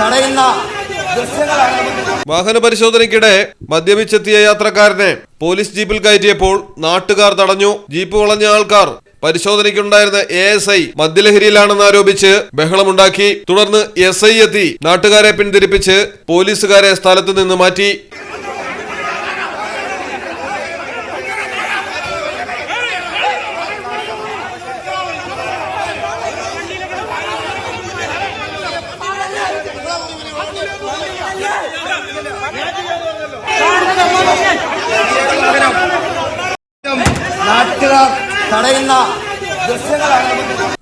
തടയുന്ന വാഹന പരിശോധനയ്ക്കിടെ മദ്യപിച്ചെത്തിയ യാത്രക്കാരനെ പോലീസ് ജീപ്പിൽ കയറ്റിയപ്പോൾ നാട്ടുകാർ തടഞ്ഞു. ജീപ്പ് വളഞ്ഞ ആൾക്കാർ പരിശോധനയ്ക്കുണ്ടായിരുന്ന എ എസ് ഐ മദ്യലഹരിയിലാണെന്ന് ആരോപിച്ച് ബഹളമുണ്ടാക്കി. തുടർന്ന് എസ് ഐ എത്തി നാട്ടുകാരെ പിന്തിരിപ്പിച്ച് പോലീസുകാരെ സ്ഥലത്ത് നിന്ന് മാറ്റി.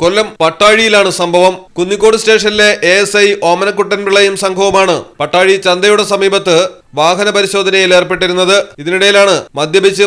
കൊല്ലം പട്ടാഴിയിലാണ് സംഭവം. കുന്നിക്കോട് സ്റ്റേഷനിലെ എ എസ് ഐ ഓമനക്കുട്ടൻ പിള്ളയും സംഘവുമാണ് പട്ടാഴി ചന്തയുടെ സമീപത്ത് വാഹന പരിശോധനയിൽ ഏർപ്പെട്ടിരുന്നത്. ഇതിനിടയിലാണ് മദ്യപിച്ച്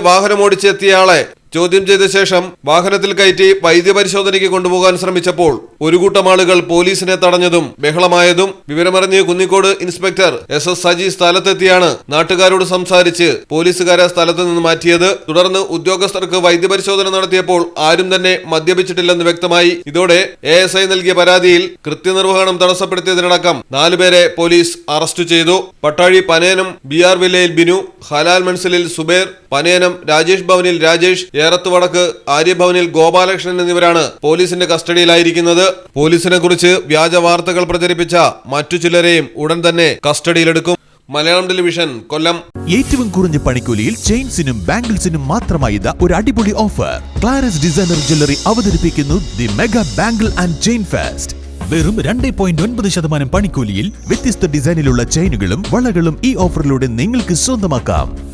എത്തിയയാളെ ചോദ്യം ചെയ്ത ശേഷം വാഹനത്തിൽ കയറ്റി വൈദ്യപരിശോധനയ്ക്ക് കൊണ്ടുപോകാൻ ശ്രമിച്ചപ്പോൾ ഒരു കൂട്ടം ആളുകൾ പോലീസിനെ തടഞ്ഞതും ബഹളമായതും വിവരമറിഞ്ഞ് Kunnicode inspector S S Saji സ്ഥലത്തെത്തിയാണ് നാട്ടുകാരോട് സംസാരിച്ച് പോലീസുകാരെ സ്ഥലത്ത് നിന്ന് മാറ്റിയത്. തുടർന്ന് ഉദ്യോഗസ്ഥർക്ക് വൈദ്യപരിശോധന നടത്തിയപ്പോൾ ആരും തന്നെ മദ്യപിച്ചിട്ടില്ലെന്ന് വ്യക്തമായി. ഇതോടെ എ എസ് ഐ നൽകിയ പരാതിയിൽ കൃത്യനിർവഹണം തടസ്സപ്പെടുത്തിയതിനടക്കം നാലുപേരെ പോലീസ് അറസ്റ്റ് ചെയ്തു. പട്ടാഴി പനയനം ബി ആർ വില്ലയിൽ ബിനു ഹലാൽ മൻസിലിൽ സുബേർ പനയനം രാജേഷ് ഭവനിൽ രാജേഷ് ഏറത്ത് വടക്ക് ആര്യഭവനിൽ ഗോപാലകൃഷ്ണൻ എന്നിവരാണ് പോലീസിന്റെ കസ്റ്റഡിയിലായിരിക്കുന്നത്. പോലീസിനെ കുറിച്ച് വ്യാജ വാർത്തകൾ പ്രചരിപ്പിച്ച മറ്റു ചിലരെയും ഉടൻ തന്നെ കസ്റ്റഡിയിലെടുക്കും. മലയാളം ടെലിവിഷൻ കൊല്ലം. ഏറ്റവും കുറഞ്ഞ പണിക്കൂലിയിൽ ചെയിൻസിനും ബാംഗിൾസിനും മാത്രമായി ഒരു അടിപൊളി ഓഫർ. ക്ലാരസ് ഡിസൈനർ ജ്വല്ലറി അവതരിപ്പിക്കുന്നു the mega bangle and chain fest. വെറും രണ്ട് പോയിന്റ് ഒൻപത് ശതമാനം പണിക്കൂലിയിൽ വ്യത്യസ്ത ഡിസൈനിലുള്ള ചെയിനുകളും വളകളും ഈ ഓഫറിലൂടെ നിങ്ങൾക്ക് സ്വന്തമാക്കാം.